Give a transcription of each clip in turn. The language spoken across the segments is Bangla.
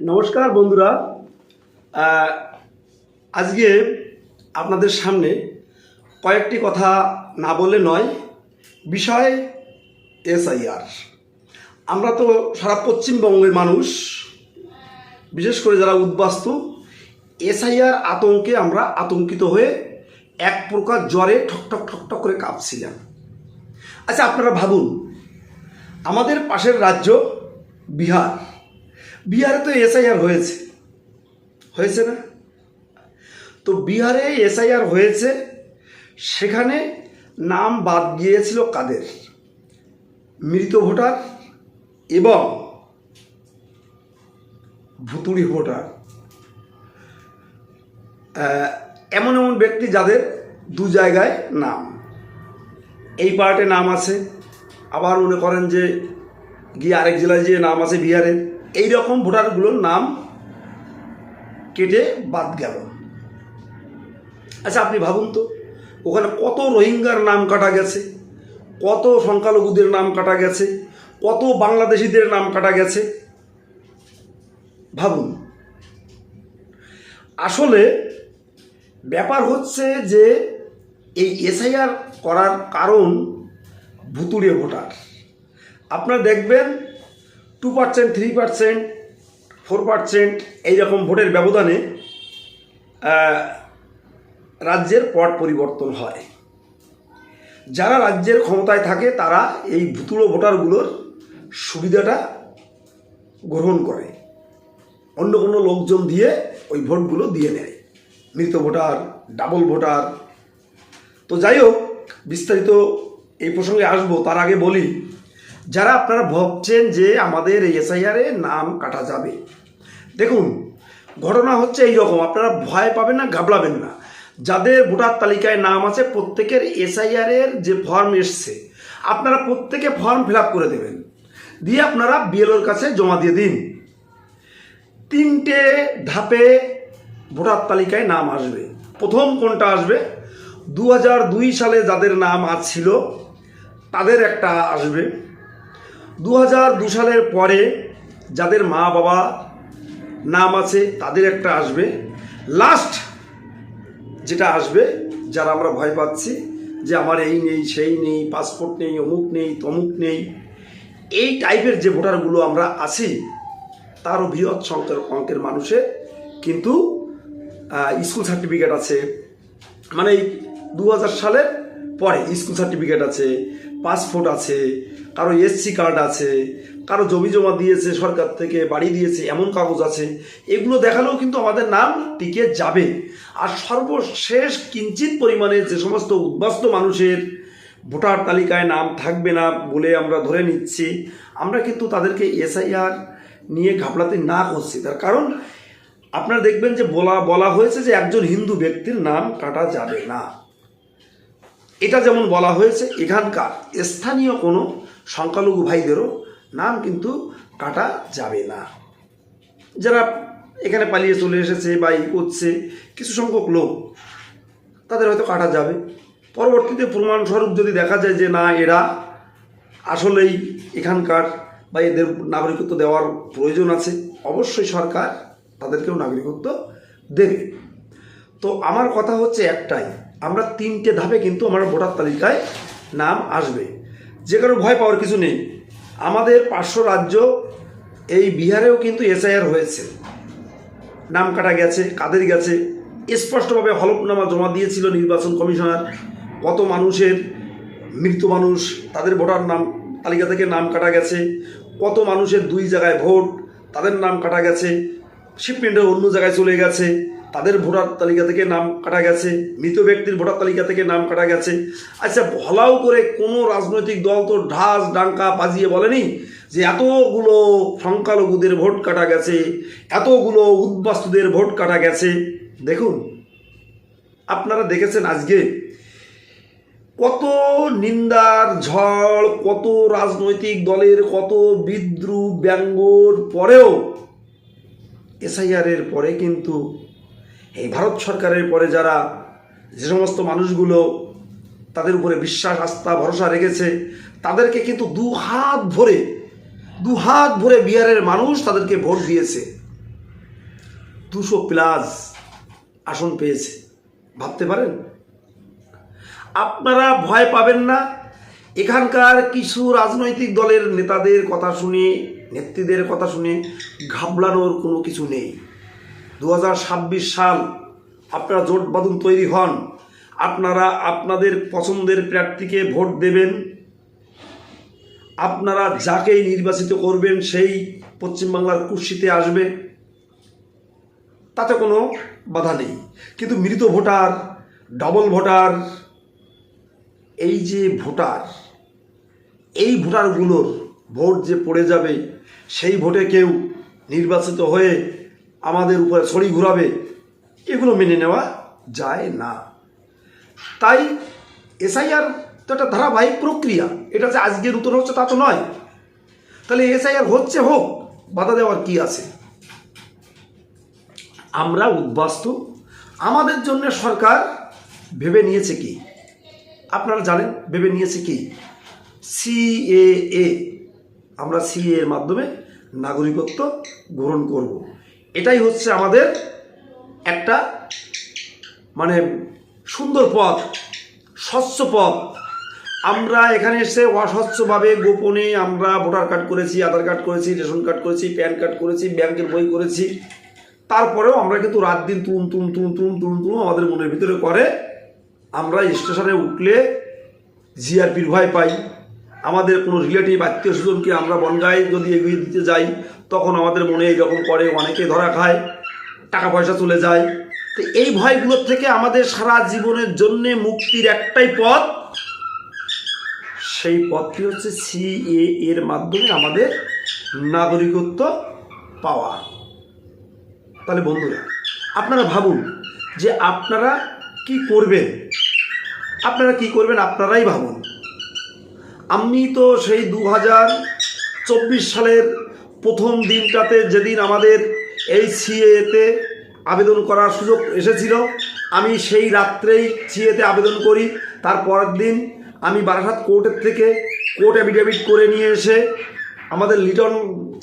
নমস্কার বন্ধুরা। আজকে আপনাদের সামনে কয়েকটি কথা না বলে নয়, বিষয় এসআইআর। আমরা তো সারা পশ্চিমবঙ্গের মানুষ, বিশেষ করে যারা উদ্বাস্তু, এসআইআর আতঙ্কে আমরা আতঙ্কিত হয়ে এক প্রকার জ্বরে ঠকঠক ঠকঠক করে কাঁপছিলাম। আচ্ছা আপনারা ভাবুন, আমাদের পাশের রাজ্য বিহার। বিহারে তো এসআইআর হয়েছে। হয়েছে না? তো বিহারে এসআইআর হয়েছে, সেখানে নাম বাদ গিয়েছিল কাদের? মৃত ভোটার এবং ভুতুড়ি ভোটার। এমন এমন ব্যক্তি যাদের দু জায়গায় নাম। এই পার্টে নাম আছে। আবার মনে করেন যে গিয়ে আরেক জেলায় যে নাম আছে বিহারের। এই রকম ভোটারগুলোর নাম কেটে বাদ গেল। আচ্ছা আপনি ভাবুন তো, ওখানে কত রোহিঙ্গার নাম কাটা গেছে, কত সংখ্যালঘুদের নাম কাটা গেছে, কত বাংলাদেশিদের নাম কাটা গেছে? ভাবুন। আসলে ব্যাপার হচ্ছে যে এই এসআইআর করার কারণ ভুতুড়ে ভোটার। আপনারা দেখবেন two percent three percent four percent এইরকম ভোটের ব্যবধানে রাজ্যের পট পরিবর্তন হয়। যারা রাজ্যের ক্ষমতায় থাকে, তারা এই ভুতুড়ো ভোটারগুলোর সুবিধাটা গ্রহণ করে। অন্য কোনো লোকজন দিয়ে ওই ভোটগুলো দিয়ে নেয়। মৃত ভোটার, ডাবল ভোটার। তো যাই হোক, বিস্তারিত এই প্রসঙ্গে আসব। তার আগে বলি যারা আপনারা ভাবছেন যে আমাদের এসআইআরে নাম কাটা যাবে, দেখুন, ঘটনা হচ্ছে এই রকম আপনারা ভয় পাবেন না, ঘাবড়াবেন না। যাদের ভোটার তালিকায় নাম আছে, প্রত্যেকের এসআইআর এর যে ফর্ম এসছে, আপনারা প্রত্যেকে ফর্ম ফিল করে দেবেন। দিয়ে আপনারা বিএলওর কাছে জমা দিয়ে দিন। তিনটে ধাপে ভোটার তালিকায় নাম আসবে। প্রথম কোনটা আসবে? দু সালে যাদের নাম ছিল, তাদের একটা আসবে। দু দু সালের পরে যাদের মা বাবা নাম আছে, তাদের একটা আসবে। লাস্ট যেটা আসবে, যারা আমরা ভয় পাচ্ছি যে আমার এই নেই, সেই নেই পাসপোর্ট নেই, অমুক নেই, তমুক নেই, এই টাইপের যে ভোটারগুলো আমরা আছি, তারও বৃহৎ সংখ্যার অঙ্কের মানুষের কিন্তু স্কুল সার্টিফিকেট আছে। মানে এই দু হাজার সালের পরে স্কুল সার্টিফিকেট আছে পাসপোর্ট আছে কারও এসসি কার্ড আছে, কারও জমি জমা দিয়েছে, সরকার থেকে বাড়ি দিয়েছে, এমন কাগজ আছে, এগুলো দেখালেও কিন্তু আমাদের নাম টিকে যাবে। আর সর্বশেষ কিঞ্চিত পরিমাণে যে সমস্ত উদ্বাস্ত মানুষের ভোটার তালিকায় নাম থাকবে না বলে আমরা ধরে নিচ্ছি, আমরা কিন্তু তাদেরকে এসআইআর নিয়ে ঘাবড়াতে না করছি। তার কারণ, আপনারা দেখবেন যে বলা বলা হয়েছে যে একজন হিন্দু ব্যক্তির নাম কাটা যাবে না। এটা যেমন বলা হয়েছে, এখানকার স্থানীয় কোনো সংখ্যালঘু ভাইদেরও নাম কিন্তু কাটা যাবে না। যারা এখানে পালিয়ে চলে এসেছে বা ই করছে, কিছু সংখ্যক লোক, তাদের হয়তো কাটা যাবে। পরবর্তীতে প্রমাণস্বরূপ যদি দেখা যায় যে না, এরা আসলেই এখানকার বা এদের নাগরিকত্ব দেওয়ার প্রয়োজন আছে, অবশ্যই সরকার তাদেরকেও নাগরিকত্ব দেবে। তো আমার কথা হচ্ছে একটাই, আমরা তিনটে ধাপে কিন্তু আমার ভোটার তালিকায় নাম আসবে। যে কারও ভয় পাওয়ার কিছু নেই। আমাদের পার্শ্ব রাজ্য এই বিহারেও কিন্তু এসআইআর হয়েছে। নাম কাটা গেছে, কাদের গেছে, স্পষ্টভাবে হলফনামা জমা দিয়েছিল নির্বাচন কমিশনার। কত মানুষের মৃত মানুষ, তাদের ভোটার নাম, তালিকা থেকে নাম কাটা গেছে। কত মানুষের দুই জায়গায় ভোট, তাদের নাম কাটা গেছে। শিপমেন্টের অন্য জায়গায় চলে গেছে। তাদের ভোটার তালিকা থেকে নাম কাটা গেছে, মৃত ব্যক্তির ভোটার তালিকা থেকে নাম কাটা গেছে। আচ্ছা ভলাও করে কোনো রাজনৈতিক দল তো ঢাস ডাঙ্কা বাজিয়ে বলেনি যে এতগুলো সংখ্যালঘুদের ভোট কাটা গেছে, এতগুলো উদ্বাস্তুদের ভোট কাটা গেছে? দেখুন, আপনারা দেখেছেন আজকে কত নিন্দার ঝড়, কত রাজনৈতিক দলের, কত বিদ্রুপ ব্যঙ্গর পরেও এসআইআরের পরে কিন্তু এই ভারত সরকারের পরে যারা যে সমস্ত মানুষগুলো তাদের উপরে বিশ্বাস, আস্থা, ভরসা রেখেছে, তাদেরকে কিন্তু দু হাত ভরে, দু হাত ভরে বিহারের মানুষ তাদেরকে ভোট দিয়েছে। দুশো প্লাস আসন পেয়েছে। ভাবতে পারেন? আপনারা ভয় পাবেন না। এখানকার কিছু রাজনৈতিক দলের নেতাদের কথা শুনে, নেত্রীদের কথা শুনে ঘাবড়ানোর কোনো কিছু নেই। দু হাজার ছাব্বিশ সাল আপনারা জোট বাঁধুন তৈরি হন, আপনারা আপনাদের পছন্দের প্রার্থীকে ভোট দেবেন, আপনারা যাকেই নির্বাচিত করবেন সেই পশ্চিমবাংলার কুর্সিতে আসবে, তাতে কোনো বাধা নেই। কিন্তু মৃত ভোটার, ডবল ভোটার, এই যে ভোটার, এই ভোটারগুলোর ভোট যে পড়ে যাবে, সেই ভোটে কেউ নির্বাচিত হয়ে আমাদের উপরে ছড়ি ঘুরাবে, এগুলো মেনে নেওয়া যায় না। তাই এসআইআর তো একটা ধারাবাহিক প্রক্রিয়া, এটা যে আজকে নতুন হচ্ছে তা তো নয়। তাহলে এসআইআর হচ্ছে হোক, বাধা দেওয়ার কি আছে? আমরা উদ্বাস্তু, আমাদের জন্য সরকার ভেবে নিয়েছে কি? আপনারা জানেন, ভেবে নিয়েছে কি? সিএএ, আমরা সিএ এর মাধ্যমে নাগরিকত্ব গ্রহণ করব। এটাই হচ্ছে আমাদের একটা মানে সুন্দর পথ, স্বচ্ছ পথ। আমরা এখানে এসে অস্বচ্ছভাবে গোপনে আমরা ভোটার কার্ড করেছি, আধার কার্ড করেছি, রেশন কার্ড করেছি, প্যান কার্ড করেছি, ব্যাংকের বই করেছি। তারপরেও আমরা কিন্তু রাত দিন তুম তুম তুম তুম তুম তুম আমাদের মনের ভিতরে করে, আমরা স্টেশনে উঠলে জিআরপির ভয় পাই। আমাদের কোনো রিলেটিভ আত্মীয় স্বজনকে আমরা বনগায় যদি এগিয়ে দিতে যাই, তখন আমাদের মনে এইরকম করে অনেকে ধরা খায় টাকা পয়সা চলে যায়। তো এই ভয়গুলোর থেকে আমাদের সারা জীবনের জন্যে মুক্তির একটাই পথ, সেই পথটি হচ্ছে সিএ এর মাধ্যমে আমাদের নাগরিকত্ব পাওয়া। তাহলে বন্ধুরা, আপনারা ভাবুন যে আপনারা কি করবেন? আপনারা কি করবেন আপনারাই ভাবুন। আমি তো সেই দু চব্বিশ সালের প্রথম দিনটাতে যেদিন আমাদের এই সিএতে আবেদন করার সুযোগ এসেছিল, আমি সেই রাত্রেই সিএতে আবেদন করি। তার পরের দিন আমি বারাসাত কোর্টের থেকে কোর্ট অ্যাফিডেভিট করে নিয়ে এসে আমাদের লিটন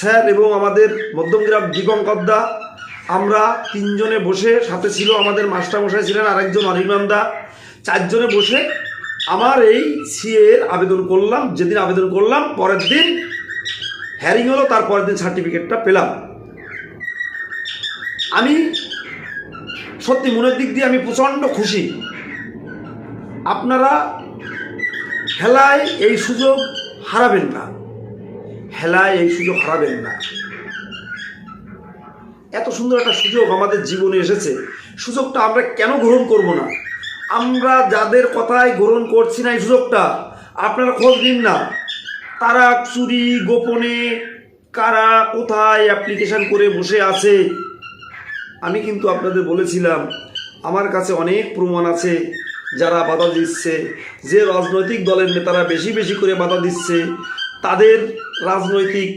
স্যার এবং আমাদের মধ্যমগ্রাম দীপঙ্করদা আমরা তিনজনে বসে, সাথে ছিল আমাদের মাস্টারমশাই ছিলেন আরেকজন অনির্বাণদা চারজনে বসে আমার এই সিএ এর আবেদন করলাম, যেদিন আবেদন করলাম, পরের দিন হ্যারিং হলো তার পরের দিন সার্টিফিকেটটা পেলাম। আমি সত্যি মনের দিক দিয়ে আমি প্রচণ্ড খুশি। আপনারা খেলায় এই সুযোগ হারাবেন না। খেলায় এই সুযোগ হারাবেন না। এত সুন্দর একটা সুযোগ আমাদের জীবনে এসেছে। সুযোগটা আমরা কেন গ্রহণ করব না? আমরা যাদের কথায় গ্রহণ করছি না এই সুযোগটা, আপনারা খোঁজ নিন না। তারা চুরি গোপনে কারা কোথায় অ্যাপ্লিকেশান করে বসে আছে। আমি কিন্তু আপনাদের বলেছিলাম, আমার কাছে অনেক প্রমাণ আছে যারা বাধা দিচ্ছে। যে রাজনৈতিক দলের নেতারা বেশি বেশি করে বাধা দিচ্ছে, তাদের রাজনৈতিক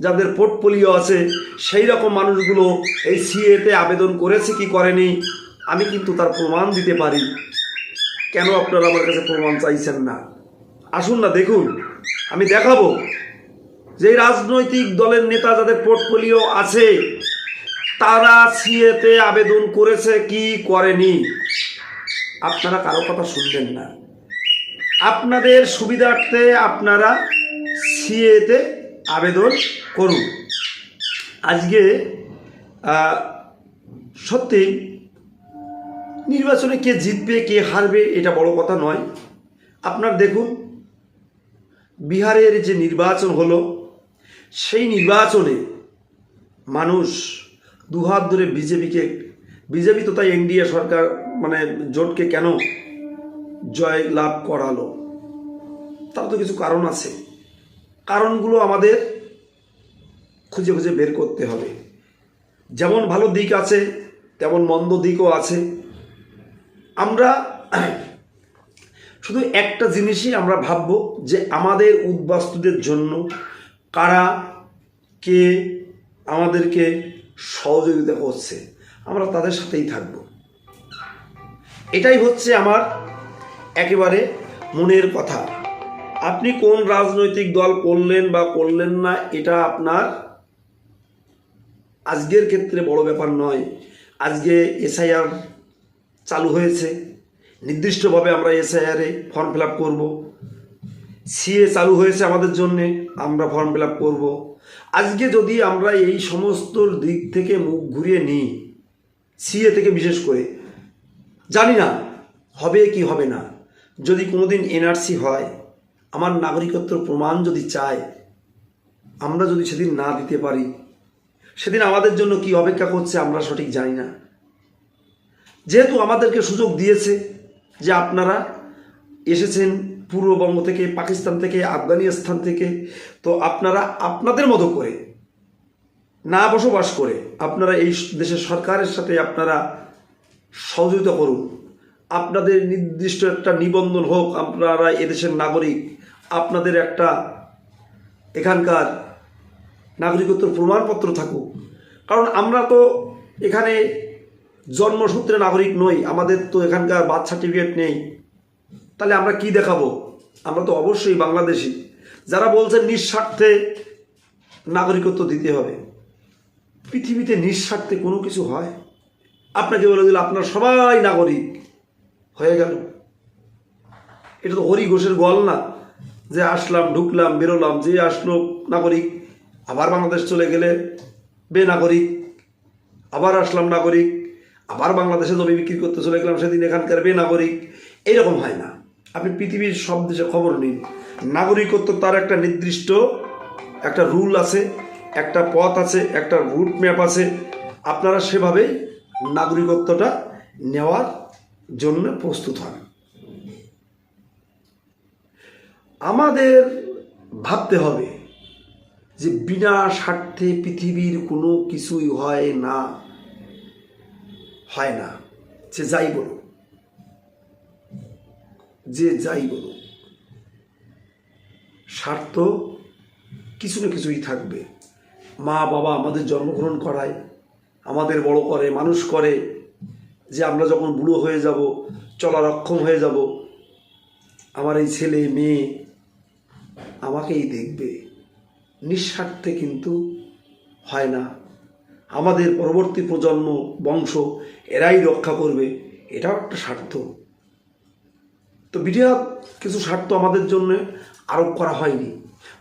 যাদের পোর্টফোলিও আছে, সেই রকম মানুষগুলো এই সিএতে আবেদন করেছে কি করেনি, আমি কিন্তু তার প্রমাণ দিতে পারি। কেন আপনারা আমার কাছে প্রমাণ চাইছেন না? আসুন না, দেখুন। আমি দেখাবো যে রাজনৈতিক দলের নেতা যাদের পোর্টফোলিও আছে, তারা সিএতে আবেদন করেছে কি করেনি? আপনারা কারও কথা শুনবেন না। আপনাদের সুবিধার্থে আপনারা সিএতে আবেদন করুন। আজকে সত্যি নির্বাচনে কে জিতবে, কে হারবে, এটা বড় কথা নয়। আপনার দেখুন, বিহারের যে নির্বাচন হলো, সেই নির্বাচনে মানুষ দুহাত ধরে বিজেপিকে, বিজেপি তো তাই এনডিএ সরকার মানে জোটকে কেন জয় লাভ করালো? তার তো কিছু কারণ আছে। কারণগুলো আমাদের খুঁজে খুঁজে বের করতে হবে। যেমন ভালো দিক আছে, তেমন মন্দ দিকও আছে। আমরা শুধু একটা জিনিসই আমরা ভাবব যে আমাদের উদ্বাস্তুদের জন্য কারা কে আমাদেরকে সহযোগিতা করছে, আমরা তাদের সাথেই থাকব। এটাই হচ্ছে আমার একেবারে মনের কথা। আপনি কোন রাজনৈতিক দল করলেন বা করলেন না, এটা আপনার আজকের ক্ষেত্রে বড় ব্যাপার নয়। আজকে এসআইআর চালু হয়েছে। নির্দিষ্টভাবে আমরা এসআইআরে ফর্ম ফিল আপ করব। সিএ চালু হয়েছে আমাদের জন্য, আমরা ফর্ম ফিল আপ করব। আজকে যদি আমরা এই সমস্ত দিক থেকে মুখ ঘুরিয়ে নিই সিএ থেকে বিশেষ করে, জানি না, হবে কি হবে না। যদি কোনোদিন এনআরসি হয়, আমার নাগরিকত্ব প্রমাণ যদি চায়, আমরা যদি সেদিন না দিতে পারি, সেদিন আমাদের জন্য কি অপেক্ষা করছে আমরা সঠিক জানি না। যেহেতু আমাদেরকে সুযোগ দিয়েছে যে আপনারা এসেছেন পূর্ববঙ্গ থেকে, পাকিস্তান থেকে, আফগানিস্তান থেকে, তো আপনারা আপনাদের মতো করে না বসবাস করে আপনারা এই দেশের সরকারের সাথে আপনারা সহযোগিতা করুন। আপনাদের নির্দিষ্ট একটা নিবন্ধন হোক, আপনারা এদেশের নাগরিক, আপনাদের একটা এখানকার নাগরিকত্ব প্রমাণপত্র থাকুক। কারণ আমরা তো এখানে জন্মসূত্রে নাগরিক নই, আমাদের তো এখানকার বার্থ সার্টিফিকেট নেই। তাহলে আমরা কি দেখাবো? আমরা তো অবশ্যই বাংলাদেশি। যারা বলছেন নিঃস্বার্থে নাগরিকত্ব দিতে হবে, পৃথিবীতে নিঃস্বার্থে কোনো কিছু হয়? আপনাকে বলে দিল, আপনার সবাই নাগরিক। হয়ে গেল। এটা তো হরি ঘোষের গল না, যে আসলাম, ঢুকলাম, বেরোলাম, যে আসলো নাগরিক, আবার বাংলাদেশ চলে গেলে বেনাগরিক, আবার আসলাম নাগরিক। আবার বাংলাদেশে জমি বিক্রি করতে চলে গেলাম সেদিন এখানকার বেনাগরিক। এইরকম হয় না। আপনি পৃথিবীর সব দেশে খবর নিন। নাগরিকত্ব তার একটা নির্দিষ্ট একটা রুল আছে, একটা পথ আছে, একটা রুট ম্যাপ আছে। আপনারা সেভাবেই নাগরিকত্বটা নেওয়ার জন্য প্রস্তুত হন। আমাদের ভাবতে হবে যে বিনা স্বার্থে পৃথিবীর কোনো কিছুই হয় না। হয় না, সে যাই বলুক, যে যাই বলুক, স্বার্থ কিছু না কিছুই থাকবে। মা বাবা আমাদের জন্মগ্রহণ করায়, আমাদের বড় করে, মানুষ করে, যে আমরা যখন বুড়ো হয়ে যাব, চলার অক্ষম হয়ে যাব, আমার এই ছেলে, মেয়ে আমাকেই দেখবে। নিঃস্বার্থে কিন্তু হয় না। আমাদের পরবর্তী প্রজন্ম বংশ এরাই রক্ষা করবে, এটাও একটা স্বার্থ। তো বিরাট কিছু স্বার্থ আমাদের জন্য আরোপ করা হয়নি।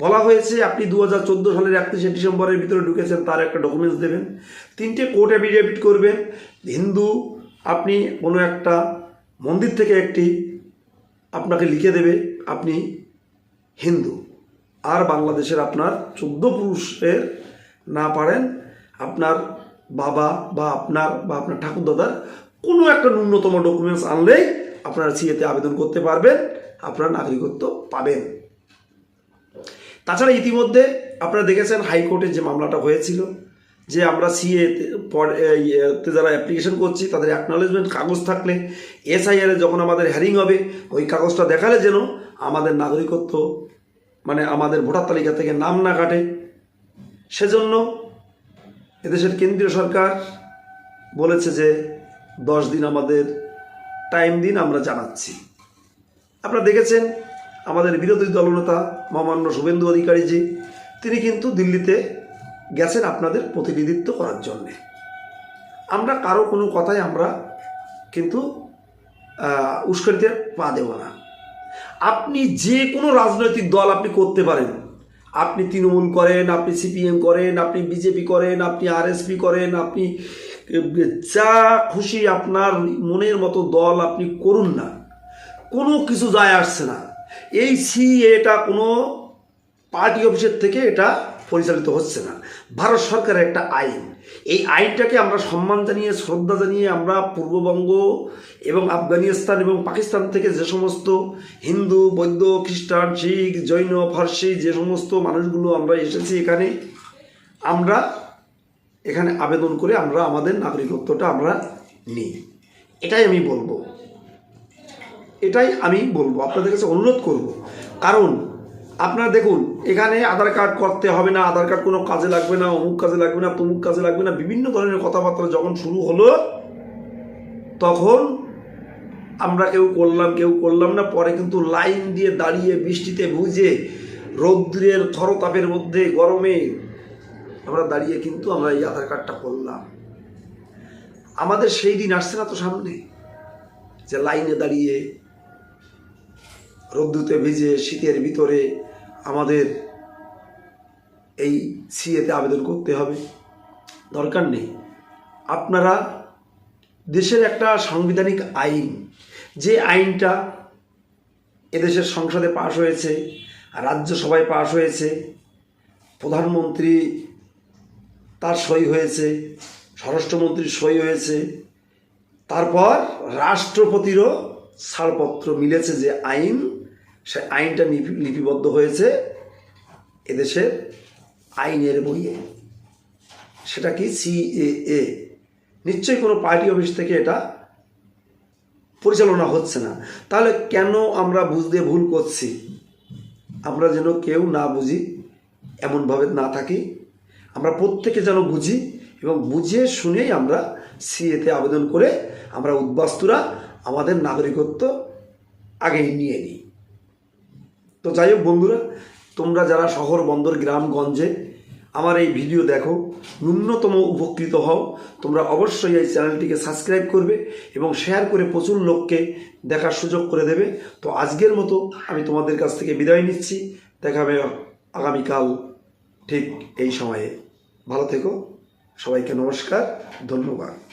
বলা হয়েছে আপনি দু হাজার চোদ্দ সালের একত্রিশে ডিসেম্বরের ভিতরে ঢুকেছেন, তার একটা ডকুমেন্টস দেবেন, তিনটে কোর্ট অ্যাফিডেভিট করবেন। হিন্দু, আপনি কোনো একটা মন্দির থেকে একটি আপনাকে লিখে দেবে, আপনি হিন্দু। আর বাংলাদেশের আপনার চোদ্দ পুরুষের না পারেন আপনার বাবা বা আপনার বা আপনার ঠাকুরদাদার কোনো একটা ন্যূনতম ডকুমেন্টস আনলেই আপনারা সিএতে আবেদন করতে পারবেন, আপনারা নাগরিকত্ব পাবেন। তাছাড়া ইতিমধ্যে আপনারা দেখেছেন হাইকোর্টে যে মামলাটা হয়েছিল, যে আমরা সিএ তে যারা অ্যাপ্লিকেশন করছি, তাদের অ্যাকনলেজমেন্ট কাগজ থাকলে এসআইআর যখন আমাদের হ্যারিং হবে, ওই কাগজটা দেখালে যেন আমাদের নাগরিকত্ব মানে আমাদের ভোটার তালিকা থেকে নাম না কাটে। সেজন্য এদেশের কেন্দ্রীয় সরকার বলেছে যে দশ দিন আমাদের টাইম দিন আমরা জানাচ্ছি। আপনারা দেখেছেন আমাদের বিরোধী দলনেতা মহামান্য শুভেন্দু অধিকারীজি তিনি কিন্তু দিল্লিতে গেছেন আপনাদের প্রতিনিধিত্ব করার জন্যে। আমরা কারও কোনো কথায় আমরা কিন্তু উস্কানিতে পা দেব না। আপনি যে কোনো রাজনৈতিক দল আপনি করতে পারেন আপনি তৃণমূল করেন, আপনি সিপিএম করেন, আপনি বিজেপি করেন, আপনি আরএসপি করেন, আপনি যা খুশি আপনার মনের মতো দল আপনি করুন না। কোনো কিছু যায় আসছে না। এই সি এটা কোনো পার্টি অফিসের থেকে এটা পরিচালিত হচ্ছে না। ভারত সরকারের একটা আইন। এই আইনটাকে আমরা সম্মান জানিয়ে, শ্রদ্ধা জানিয়ে আমরা পূর্ববঙ্গ এবং আফগানিস্তান এবং পাকিস্তান থেকে যে সমস্ত হিন্দু, বৌদ্ধ, খ্রিস্টান, শিখ, জৈন, ফার্সি যে সমস্ত মানুষগুলো আমরা এসেছি এখানে, আমরা এখানে আবেদন করে আমরা আমাদের নাগরিকত্বটা আমরা নিই। এটাই আমি বলব। এটাই আমি বলব। আপনাদের কাছে অনুরোধ করব। কারণ আপনারা দেখুন, এখানে আধার কার্ড করতে হবে না, আধার কার্ড কোনো কাজে লাগবে না, অমুক কাজে লাগবে না, তমুক কাজে লাগবে না, বিভিন্ন ধরনের কথাবার্তা যখন শুরু হলো, তখন আমরা কেউ করলাম কেউ করলাম না, পরে কিন্তু লাইন দিয়ে দাঁড়িয়ে বৃষ্টিতে ভিজে, রৌদ্রের থরতাপের মধ্যে, গরমে আমরা দাঁড়িয়ে কিন্তু আমরা এই আধার কার্ডটা করলাম। আমাদের সেই দিন আসছে না তো সামনে, যে লাইনে দাঁড়িয়ে রোদ্দুতে ভিজে, শীতের ভিতরে আমাদের এই সিএতে আবেদন করতে হবে। দরকার নেই। আপনারা দেশের একটা সাংবিধানিক আইন, যে আইনটা এদেশের সংসদে পাশ হয়েছে, রাজ্যসভায় পাশ হয়েছে, প্রধানমন্ত্রী তার সই হয়েছে স্বরাষ্ট্রমন্ত্রীর সই হয়েছে, তারপর রাষ্ট্রপতিরও ছাড়পত্র মিলেছে যে আইন সে আইনটা লিপি- লিপিবদ্ধ হয়েছে এদেশের আইনের বইয়ে। সেটা কি সিএএ নিশ্চয়ই কোনো পার্টি অফিস থেকে এটা পরিচালনা হচ্ছে না। তাহলে কেন আমরা বুঝতে ভুল করছি? আমরা যেন কেউ না বুঝি, এমনভাবে না থাকি। আমরা প্রত্যেকে যেন বুঝি এবং বুঝে শুনেই আমরা সিএতে আবেদন করে আমরা উদ্বাস্তুরা আমাদের নাগরিকত্ব আগেই নিয়ে নিই। তো যাই হোক বন্ধুরা, তোমরা যারা শহর, বন্দর গ্রামগঞ্জে আমার এই ভিডিও দেখো, ন্যূনতম উপকৃত হও। তোমরা অবশ্যই এই চ্যানেলটিকে সাবস্ক্রাইব করবে এবং শেয়ার করে প্রচুর লোককে দেখার সুযোগ করে দেবে। তো আজকের মতো আমি তোমাদের কাছ থেকে বিদায় নিচ্ছি। দেখা হবে আগামীকাল ঠিক এই সময়ে। ভালো থেকো। সবাইকে নমস্কার, ধন্যবাদ।